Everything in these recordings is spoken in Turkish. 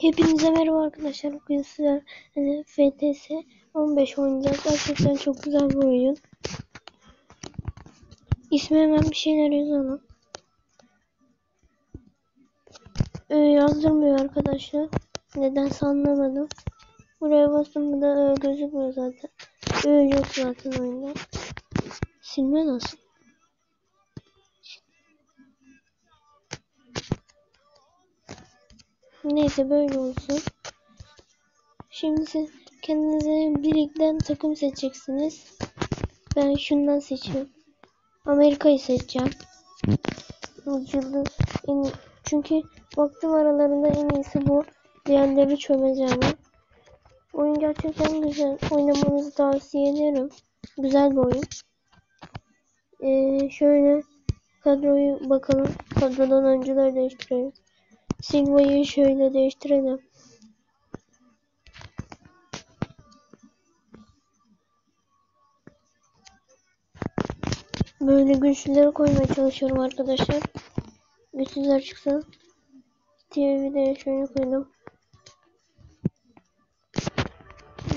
Hepinize merhaba arkadaşlar. Bugün sizler hani FTS 15 oynayacağız. Gerçekten çok güzel bir oyun. İsmi hemen bir şeyler yazalım. Ee, yazdırmıyor arkadaşlar. Neden anlamadım. Buraya bastım bu da e, gözükmüyor zaten. Ö yok zaten oyunda. Silme nasıl? Neyse böyle olsun. Şimdi siz kendinize birlikten takım seçeceksiniz. Ben şundan seçiyorum. Amerika'yı seçeceğim. Yıldız. Çünkü baktım aralarında en iyisi bu. Diğerleri çömeceğim. Oyun gerçekten güzel. Oynamanızı tavsiye ederim. Güzel bir oyun. Ee, şöyle kadroyu bakalım. Kadrodan oyuncuları değiştirelim. Sigma'yı şöyle değiştirelim. Böyle güçlüleri koymaya çalışıyorum arkadaşlar. Güçsüzler çıksın. TV'yi de şöyle koydum.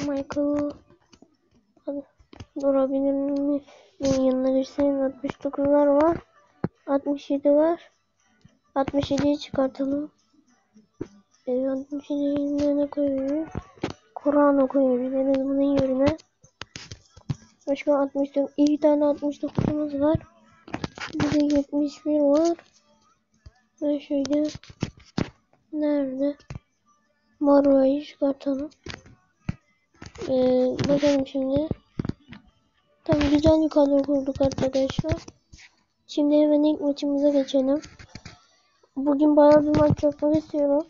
Michael Hadi. durabilir mi? Benim yanına girsenin 69'lar var. 67 var. 67'yi çıkartalım. E, 67'yi ne koyuyoruz? Kur'an'ı koyabiliriz bunun yerine. Başka 69, iki tane 69'umuz var. Bir de 71 var. Ve şöyle nerede? Marva'yı çıkartalım. Ee, bakalım şimdi. Tam güzel bir kadro kurduk arkadaşlar. Şimdi hemen ilk maçımıza geçelim. Bugün bayağı bir maç yapmak istiyorum.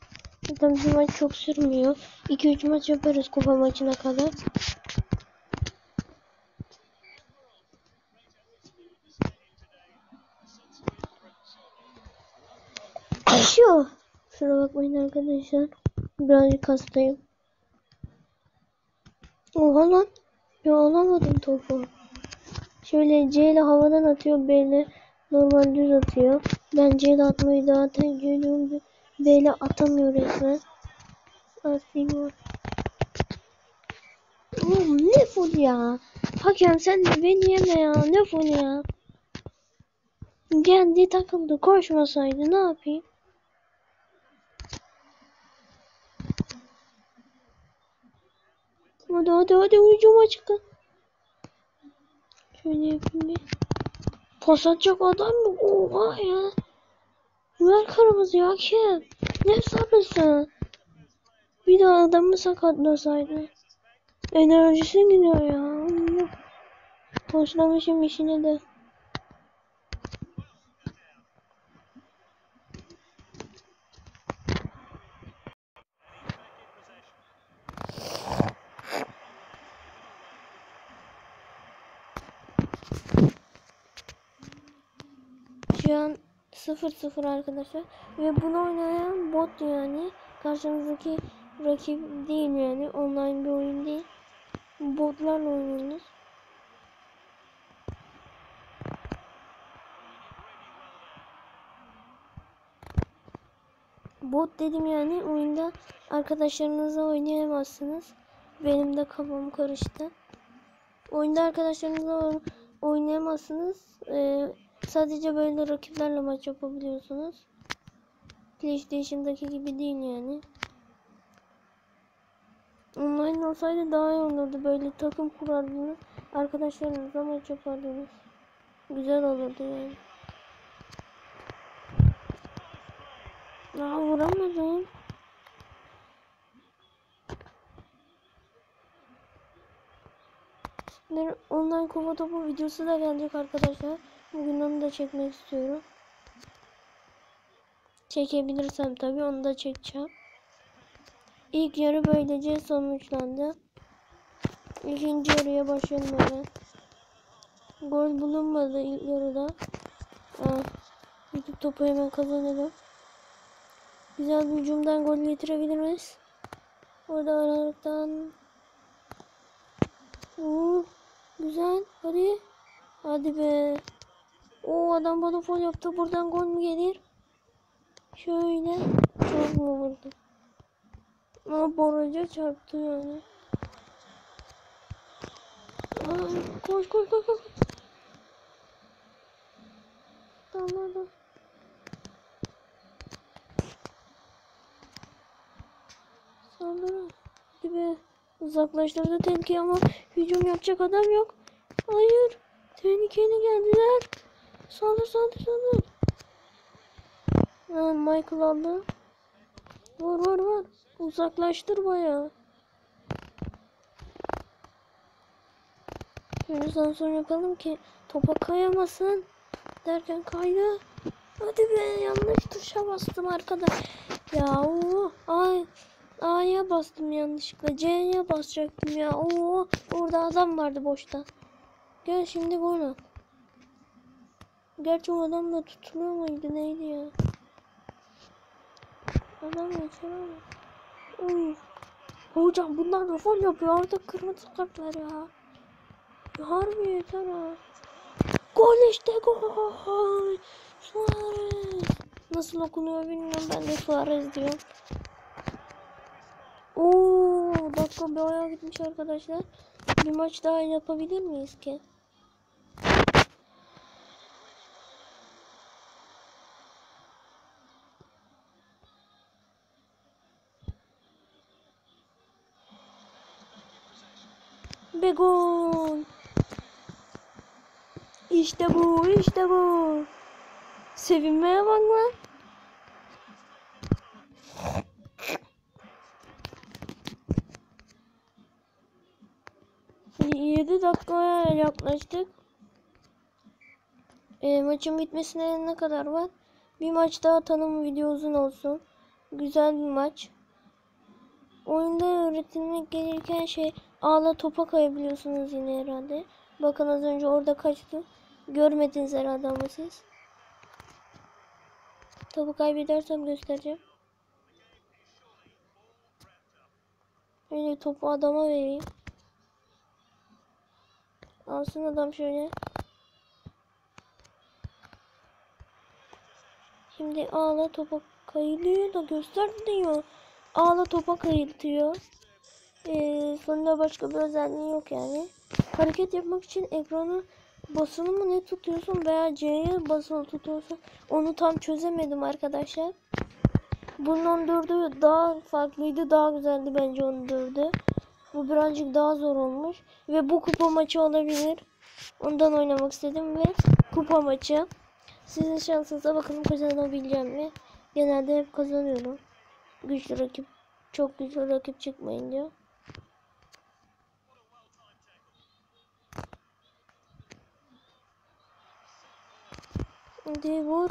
Zaten bir maç çok sürmüyor. 2-3 maç yaparız kupa maçına kadar. Şu. Şuna bakmayın arkadaşlar. Birazcık hastayım. Oha lan. Ya alamadım topu. Şöyle C ile havadan atıyor. B ile normal düz atıyor. Ben C ile atmayı daha tercih ediyorum. B ile atamıyor resmen. Asigma. Oğlum ne ful ya. Hakem sen de beni yeme ya. Ne ful ya. Kendi takıldı. Koşmasaydı ne yapayım? Hadi hadi hadi hücuma çıkın. Şöyle yapayım bir. Pas atacak adam mı? Oha ya. Ver kırmızı ya kim? Ne sarısı? Bir daha adamı sakatlasaydı. Enerjisi gidiyor ya. Boşlamışım işini de. Şu an 0-0 arkadaşlar. Ve bunu oynayan bot yani. Karşınızdaki rakip değil yani. Online bir oyun değil. Botlarla oynuyorsunuz. Bot dedim yani oyunda arkadaşlarınızla oynayamazsınız. Benim de kafam karıştı. Oyunda arkadaşlarınızla oynayamazsınız. Ee, Sadece böyle rakiplerle maç yapabiliyorsunuz. PlayStation'daki gibi değil yani. Online olsaydı daha iyi olurdu. Böyle takım kurardınız. Arkadaşlarınızla maç yapardınız. Güzel olurdu yani. Aa vuramadım. Online kupa topu videosu da gelecek arkadaşlar. Bugün onu da çekmek istiyorum. Çekebilirsem tabii onu da çekeceğim. İlk yarı böylece sonuçlandı. İkinci yarıya başlayalım hemen. Gol bulunmadı ilk yarıda. Aa, ilk topu hemen kazanalım. Güzel bir hücumdan gol getirebiliriz. Orada aralıktan. Oo, güzel. Hadi. Hadi be. O adam bana fol yaptı. Buradan gol mü gelir? Şöyle. Çok mu vurdu? Ama boraca çarptı yani. Aa, koş koş koş koş. Tamam tamam. Saldırın. Hadi. Uzaklaştırdı tehlikeyi ama hücum yapacak adam yok. Hayır. Tehlikeli geldiler. Saldır saldır saldır. Ha, Michael aldı. Vur vur vur. Uzaklaştır bayağı. Şöyle sansür yapalım ki topa kayamasın. Derken kaydı. Hadi be yanlış tuşa bastım arkadaş. Ya o ay A'ya bastım yanlışlıkla. C'ye basacaktım ya. Oo orada adam vardı boşta. Gel şimdi gol. Gerçi o adam da tutuluyor muydu neydi ya? Adam geçer ama. Uy. Hocam bunlar da fol yapıyor. Artık kırmızı kart ver ya. ya harbi yeter ha. Gol işte gol. Suarez. Nasıl okunuyor bilmiyorum. Ben de Suarez diyorum. Oo, dakika bir ayağa gitmiş arkadaşlar. Bir maç daha yapabilir miyiz ki? Ve gol. İşte bu, işte bu. Sevinmeye bak lan. Yedi dakikaya yaklaştık. E, maçın bitmesine ne kadar var? Bir maç daha tanım video uzun olsun. Güzel bir maç. Oyunda öğretilmek gereken şey ağla topa kayabiliyorsunuz yine herhalde. Bakın az önce orada kaçtı. Görmediniz herhalde ama siz. Topu kaybedersem göstereceğim. Öyle topu adama vereyim. Alsın adam şöyle. Şimdi ağla topa kayılıyor da göster diyor. Ağla topa kayıltıyor. Ee, sonunda başka bir özelliği yok yani. Hareket yapmak için ekranı basılı mı ne tutuyorsun veya C'ye basılı tutuyorsun. Onu tam çözemedim arkadaşlar. Bunun dördü daha farklıydı. Daha güzeldi bence onun dördü. Bu birazcık daha zor olmuş. Ve bu kupa maçı olabilir. Ondan oynamak istedim ve kupa maçı. Sizin şansınıza bakalım kazanabileceğim mi? Genelde hep kazanıyorum. Güçlü rakip, çok güçlü rakip çıkmayınca. Hadi vur.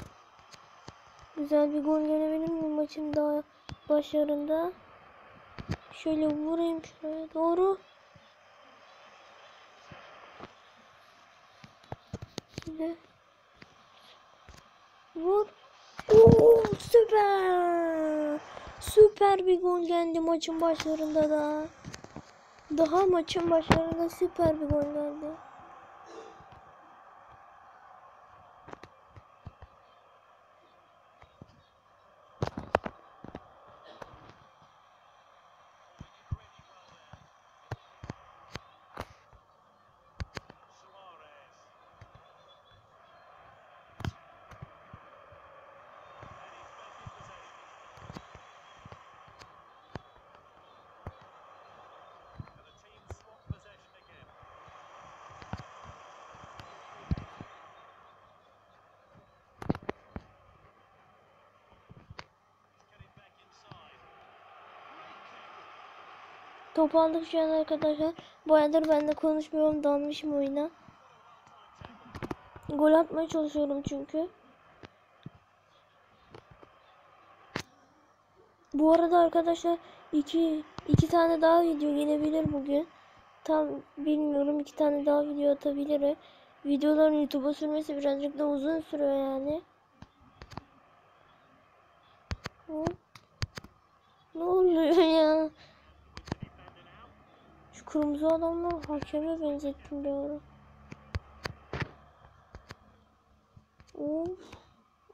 Güzel bir gol gelebilir mi maçın daha başlarında? Şöyle vurayım şuraya doğru. Şimdi vur. Oo süper. Süper bir gol geldi maçın başlarında da. Daha maçın başlarında süper bir gol geldi. Top aldık şu an arkadaşlar. Bu aradır ben de konuşmuyorum. Dalmışım oyuna. Gol atmaya çalışıyorum çünkü. Bu arada arkadaşlar iki, iki tane daha video gelebilir bugün. Tam bilmiyorum iki tane daha video atabilirim. Videoların YouTube'a sürmesi birazcık da uzun sürüyor yani. Ne oluyor ya? Kırmızı adamlar hakeme benzettim bir ara. Of.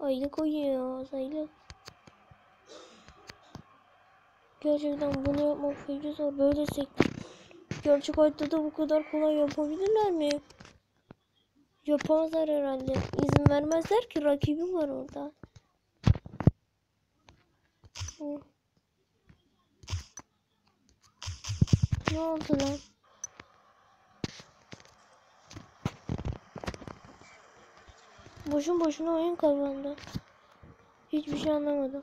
Aylık oynuyor aylık. Gerçekten bunu yapmak feci zor. Böyle sektim. Gerçek hayatta da bu kadar kolay yapabilirler mi? Yapamazlar herhalde. İzin vermezler ki rakibim var orada. Hı. Ne oldu lan? Boşun boşuna oyun kazandı. Hiçbir şey anlamadım.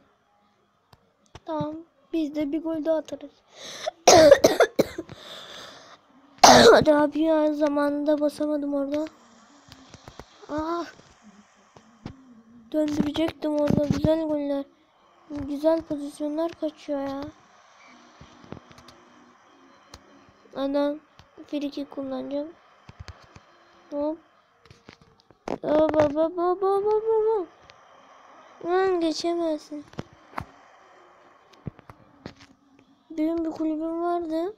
Tamam. Biz de bir gol daha atarız. daha bir an zamanında basamadım orada. Ah. Döndürecektim orada. Güzel goller. Güzel pozisyonlar kaçıyor ya. Adam friki kullanacağım. Hop. Hop hop hop hop hop hop hop. Lan geçemezsin. Benim bir kulübüm vardı.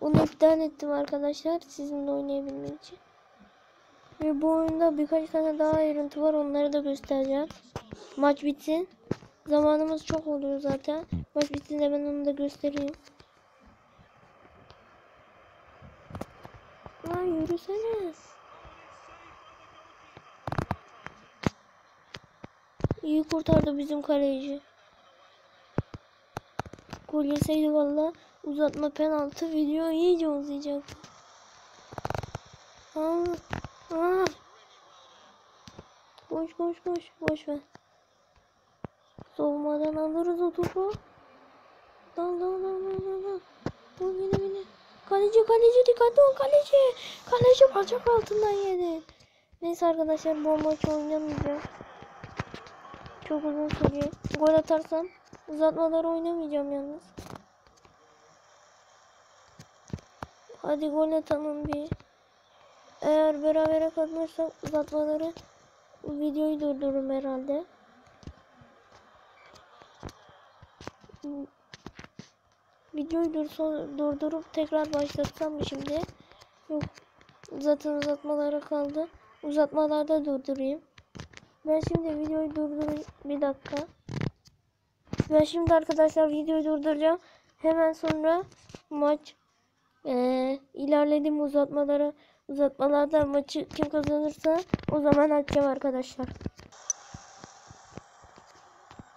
Onu iptal ettim arkadaşlar. Sizinle oynayabilmek için. Ve bu oyunda birkaç tane daha ayrıntı var. Onları da göstereceğim. Maç bitsin. Zamanımız çok oluyor zaten. Maç bittiğinde ben onu da göstereyim. Lan yürüsene. İyi kurtardı bizim kaleci. Gol yeseydi valla uzatma penaltı video iyice uzayacak. Aa, aa. Koş koş koş boş ver. Soğumadan alırız o topu. Dal dal dal dal dal dal. Yine yine. Kaleci kaleci dikkatli ol kaleci. Kaleci bacak altından yedi. Neyse arkadaşlar bu maç oynamayacağım. Çok uzun sürüyor. Gol atarsam uzatmaları oynamayacağım yalnız. Hadi gol atalım bir. Eğer berabere kalırsak uzatmaları videoyu durdururum herhalde. Videoyu dursa, durdurup tekrar başlatsam mı şimdi? Yok. Zaten uzatmalara kaldı. Uzatmalarda durdurayım. Ben şimdi videoyu durdurayım. Bir dakika. Ben şimdi arkadaşlar videoyu durduracağım. Hemen sonra maç ee, ilerledim uzatmalara. Uzatmalarda maçı kim kazanırsa o zaman açacağım arkadaşlar.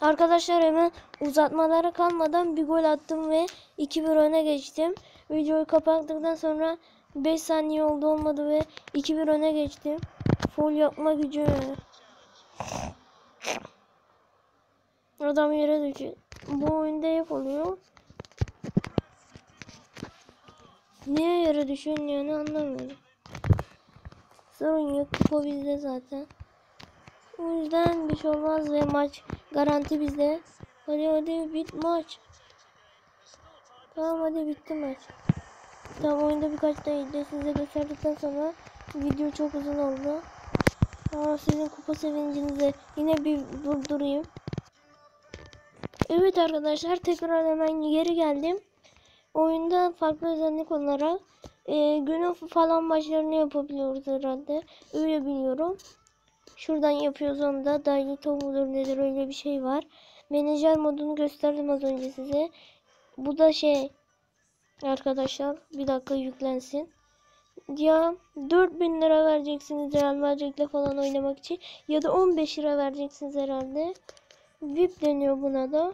Arkadaşlar hemen uzatmalara kalmadan bir gol attım ve 2-1 öne geçtim. Videoyu kapattıktan sonra 5 saniye oldu olmadı ve 2-1 öne geçtim. Full yapma gücü. Adam yere düşüyor. Bu oyunda hep oluyor. Niye yere düşüyorsun yani anlamıyorum. Sorun yok. Bizde zaten. O yüzden bir şey olmaz ve maç garanti bizde. Hadi hadi bit maç. Tamam hadi bitti maç. Tamam oyunda birkaç da size gösterdikten sonra video çok uzun oldu. Aa, sizin kupa sevincinize yine bir durdurayım. Evet arkadaşlar tekrar hemen geri geldim. Oyunda farklı özellik olarak e, günün falan maçlarını yapabiliyoruz herhalde. Öyle biliyorum. Şuradan yapıyoruz onu da. Dynito mudur nedir öyle bir şey var. Menajer modunu gösterdim az önce size. Bu da şey arkadaşlar bir dakika yüklensin. Ya 4000 lira vereceksiniz Real Madrid'le falan oynamak için ya da 15 lira vereceksiniz herhalde. VIP deniyor buna da.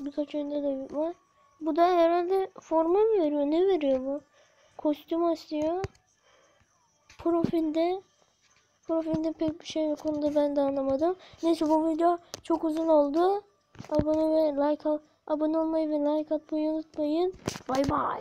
Birkaç oyunda da VIP var. Bu da herhalde forma mı veriyor? Ne veriyor bu? Kostüm istiyor. Profilde Profilde pek bir şey yok. Onu da ben de anlamadım. Neyse bu video çok uzun oldu. Abone ve like abone olmayı ve like atmayı unutmayın. Bay bay.